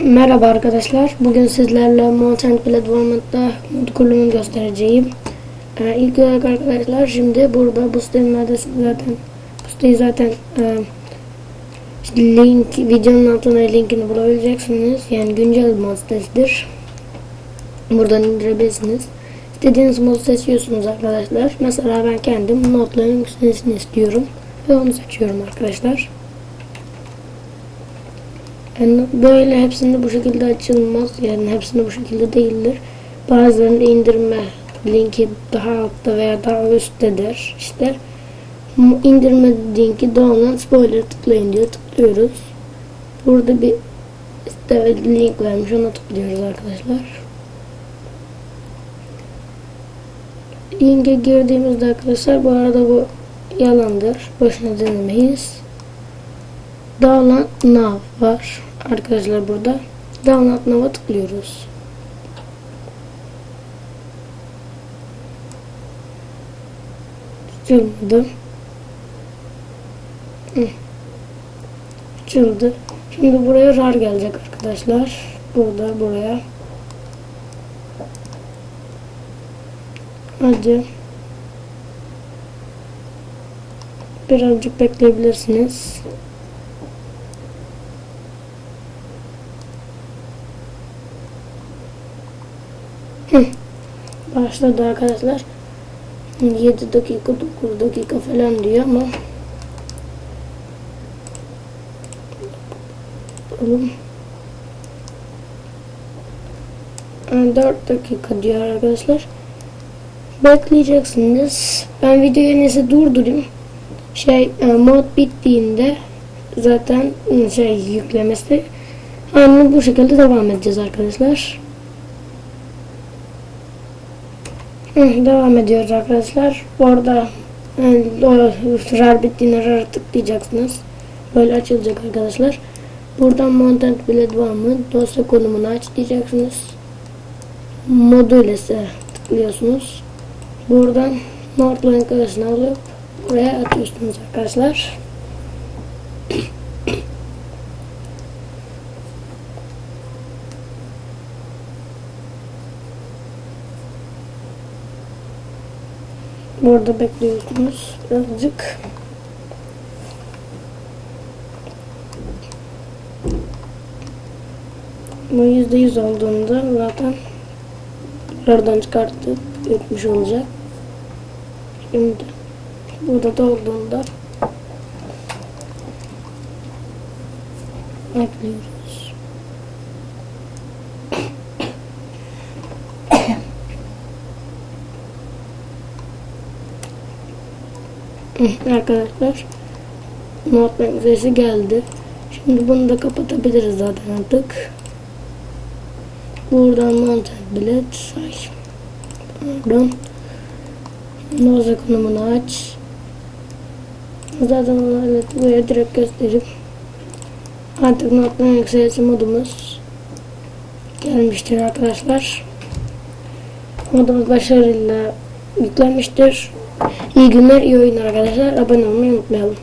Merhaba arkadaşlar. Bugün sizlerle Mountain Platform'da mod kurulumunu göstereceğim. Ee, ilk olarak arkadaşlar şimdi burada bu sitenin zaten bu siteyi zaten e, link videonun altına linkini bulabileceksiniz. Yani güncel mod sitesidir. Buradan indirebilirsiniz. İstediğiniz modu seçiyorsunuz arkadaşlar. Mesela ben kendim notların yükselmesini istiyorum. Ve onu seçiyorum arkadaşlar. Yani böyle hepsinde bu şekilde açılmaz. Yani hepsinde bu şekilde değildir. Bazılarında indirme linki daha altta veya daha üsttedir. İşte indirme linki download spoiler tıklayın diyor. Tıklıyoruz. Burada bir işte link vermiş. Ona tıklıyoruz arkadaşlar. Linke girdiğimizde arkadaşlar bu arada bu yalandır. Boşuna denemeyiz. Download Now var arkadaşlar burada. Download Now'a tıklıyoruz. Hı. Açıldı. Şimdi buraya RAR gelecek arkadaşlar. Burada buraya. Hadi. Birazcık bekleyebilirsiniz. Başladı arkadaşlar. 7 dakika 9 dakika falan diyor ama Oğlum. 4 dakika diyor arkadaşlar. Bekleyeceksiniz. Ben videoyu neyse durdurayım. Şey e, mod bittiğinde zaten şey yüklemesi aynı bu şekilde devam edeceğiz arkadaşlar. Devam ediyoruz arkadaşlar. Orada yani, o rar bittiğinde rar tıklayacaksınız. Böyle açılacak arkadaşlar. Buradan Montent Blade var? Dosya konumunu aç diyeceksiniz. Modülese tıklıyorsunuz. Buradan Nordlink arasını alıp buraya atıyorsunuz arkadaşlar. Burada bekliyorsunuz birazcık. Bu yüzde yüz olduğunda zaten oradan çıkartıp yutmuş olacak. Şimdi burada dolduğunda bekliyoruz. Arkadaşlar Notbank sesi geldi. Şimdi bunu da kapatabiliriz zaten artık. Buradan mantar bilet say. Pardon. Noza konumunu aç. Zaten evet, buraya direkt göstereyim. Artık Notbank yükselişi modumuz gelmiştir arkadaşlar. Modumuz başarıyla yüklenmiştir. İyi günler, iyi oyunlar arkadaşlar. Abone olmayı unutmayalım.